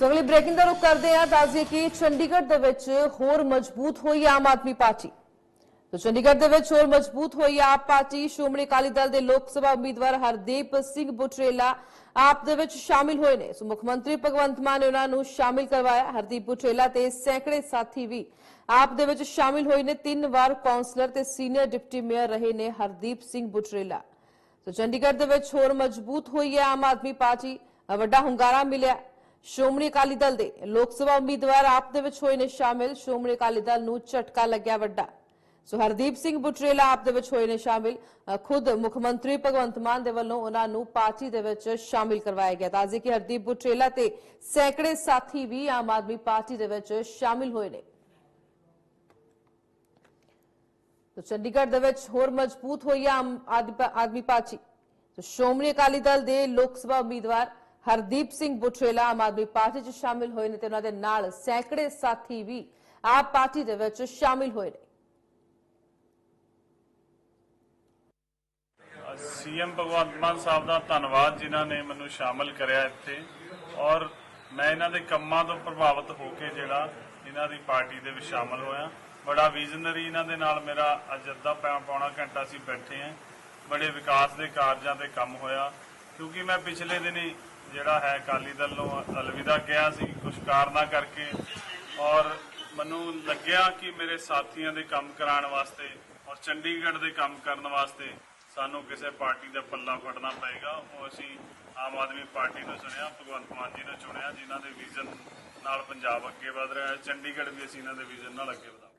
ਸੋ ਅਗਲੀ ਬ੍ਰੇਕਿੰਗ ਦਾ ਰੁਖ ਕਰਦੇ ਹਾਂ ਦੱਸਦੇ ਕਿ ਚੰਡੀਗੜ੍ਹ ਦੇ ਵਿੱਚ ਹੋਰ ਮਜ਼ਬੂਤ ਹੋਈ ਆਮ ਆਦਮੀ ਪਾਰਟੀ। ਸੋ ਚੰਡੀਗੜ੍ਹ ਦੇ ਵਿੱਚ ਹੋਰ ਮਜ਼ਬੂਤ ਹੋਈ ਆਪ ਪਾਰਟੀ, ਸ਼੍ਰੋਮਣੀ ਅਕਾਲੀ ਦਲ ਦੇ ਲੋਕ ਸਭਾ ਉਮੀਦਵਾਰ ਹਰਦੀਪ ਸਿੰਘ ਬੁਟਰੇਲਾ ਆਪ ਦੇ ਵਿੱਚ ਸ਼ਾਮਿਲ ਹੋਏ ਨੇ। ਸੋ ਮੁੱਖ ਮੰਤਰੀ ਭਗਵੰਤ ਮਾਨ ਨੇ ਉਹਨਾਂ ਨੂੰ ਸ਼ਾਮਿਲ ਕਰਵਾਇਆ। ਹਰਦੀਪ ਬੁਟਰੇਲਾ ਤੇ ਸੈਂਕੜੇ ਸਾਥੀ ਵੀ ਆਪ ਦੇ ਵਿੱਚ ਸ਼ਾਮਿਲ ਹੋਏ ਨੇ। ਤਿੰਨ ਵਾਰ ਕਾਉਂਸਲਰ ਤੇ ਸੀਨੀਅਰ ਡਿਪਟੀ ਮੇਅਰ ਰਹੇ ਨੇ ਹਰਦੀਪ ਸਿੰਘ ਬੁਟਰੇਲਾ। ਸੋ ਚੰਡੀਗੜ੍ਹ ਦੇ ਵਿੱਚ ਹੋਰ ਮਜ਼ਬੂਤ ਹੋਈ ਹੈ ਆਮ ਆਦਮੀ ਪਾਰਟੀ। ਵੱਡਾ ਹੁੰਗਾਰਾ ਮਿਲਿਆ। ਸ਼੍ਰੋਮਣੀ ਅਕਾਲੀ ਦਲ ਦੇ ਲੋਕ ਸਭਾ ਉਮੀਦਵਾਰ ਆਪ ਦੇ ਵਿੱਚ ਹੋਏ ਨੇ ਸ਼ਾਮਿਲ। ਸ਼੍ਰੋਮਣੀ ਅਕਾਲੀ ਦਲ ਨੂੰ ਝਟਕਾ ਲੱਗਿਆ ਵੱਡਾ। ਸੋ ਹਰਦੀਪ ਸਿੰਘ ਬੁਟਰੇਲਾ ਆਪ ਦੇ ਵਿੱਚ ਹੋਏ ਨੇ ਸ਼ਾਮਿਲ। ਖੁਦ ਮੁੱਖ ਮੰਤਰੀ ਭਗਵੰਤ ਮਾਨ ਦੇ ਵੱਲੋਂ ਉਹਨਾਂ ਨੂੰ ਪਾਰਟੀ ਦੇ ਵਿੱਚ ਸ਼ਾਮਿਲ ਕਰਵਾਇਆ ਗਿਆ। ਤਾਂ ਕਿ ਹਰਦੀਪ ਬੁਟਰੇਲਾ ਤੇ ਸੈਂਕੜੇ ਸਾਥੀ ਵੀ ਆਮ ਆਦਮੀ ਪਾਰਟੀ ਦੇ ਵਿੱਚ ਸ਼ਾਮਿਲ ਹੋਏ ਨੇ। ਤੋ ਚੰਡੀਗੜ੍ਹ ਦੇ ਵਿੱਚ ਹੋਰ ਮਜ਼ਬੂਤ ਹੋਈ ਹੈ ਆਮ ਆਦਮੀ ਆਦਮੀ ਪਾਰਟੀ। ਤੋ ਸ਼੍ਰੋਮਣੀ ਅਕਾਲੀ ਦਲ ਦੇ ਲੋਕ ਸਭਾ ਉਮੀਦਵਾਰ ਹਰਦੀਪ ਸਿੰਘ ਬੁਟਰੇਲਾ ਆਮ ਆਦਮੀ ਪਾਰਟੀ 'ਚ ਸ਼ਾਮਿਲ ਹੋਏ ਨੇ ਤੇ ਉਹਨਾਂ ਦੇ ਨਾਲ ਸੈਂਕੜੇ ਸਾਥੀ ਵੀ ਆਪ ਪਾਰਟੀ ਦੇ ਵਿੱਚ ਸ਼ਾਮਿਲ ਹੋਏ ਨੇ। ਸੀਐਮ ਭਗਵੰਤ ਮਾਨ ਸਾਹਿਬ ਦਾ ਧੰਨਵਾਦ ਜਿਨ੍ਹਾਂ ਨੇ ਮੈਨੂੰ ਸ਼ਾਮਲ ਕਰਿਆ ਇੱਥੇ ਔਰ ਮੈਂ ਇਹਨਾਂ ਦੇ ਕੰਮਾਂ ਤੋਂ ਪ੍ਰਭਾਵਿਤ ਹੋ ਕੇ ਜਿਹੜਾ ਇਹਨਾਂ ਦੀ ਪਾਰਟੀ ਦੇ ਵਿੱਚ ਸ਼ਾਮਲ ਹੋਇਆ। ਬੜਾ ਵਿਜ਼ਨਰੀ ਇਹਨਾਂ ਦੇ ਨਾਲ ਮੇਰਾ ਅੱਜ ਅੱਧਾ ਪੌਣਾ ਘੰਟਾ ਅਸੀਂ ਬੈਠੇ ਹਾਂ। ਬੜੇ ਵਿਕਾਸ ਦੇ ਕਾਰਜਾਂ ਤੇ ਕੰਮ ਹੋਇਆ। ਕਿਉਂਕਿ ਮੈਂ ਪਿਛਲੇ ਦਿਨੀ ਜਿਹੜਾ ਹੈ ਅਕਾਲੀ ਦਲ ਨੂੰ ਅਲਵਿਦਾ ਕਿਹਾ ਸੀ ਕੁਝ ਕਾਰਨਾਂ ਕਰਕੇ। ਔਰ ਮੈਨੂੰ ਲੱਗਿਆ ਕਿ ਮੇਰੇ ਸਾਥੀਆਂ ਦੇ ਕੰਮ ਕਰਾਉਣ ਵਾਸਤੇ ਔਰ ਚੰਡੀਗੜ੍ਹ ਦੇ ਕੰਮ ਕਰਨ ਵਾਸਤੇ ਸਾਨੂੰ ਕਿਸੇ ਪਾਰਟੀ ਦਾ ਪੱਲਾ ਫੜਨਾ ਪਏਗਾ। ਉਹ ਅਸੀਂ ਆਮ ਆਦਮੀ ਪਾਰਟੀ ਨੂੰ ਚੁਣਿਆ, ਭਗਵੰਤ ਮਾਨ ਜੀ ਨੂੰ ਚੁਣਿਆ, ਜਿਨ੍ਹਾਂ ਦੇ ਵਿਜ਼ਨ ਨਾਲ ਪੰਜਾਬ ਅੱਗੇ ਵਧ ਰਿਹਾ ਹੈ। ਚੰਡੀਗੜ੍ਹ ਵੀ ਅਸੀਂ ਇਹਨਾਂ ਦੇ ਵਿਜ਼ਨ ਨਾਲ ਅੱਗੇ ਵਧਾ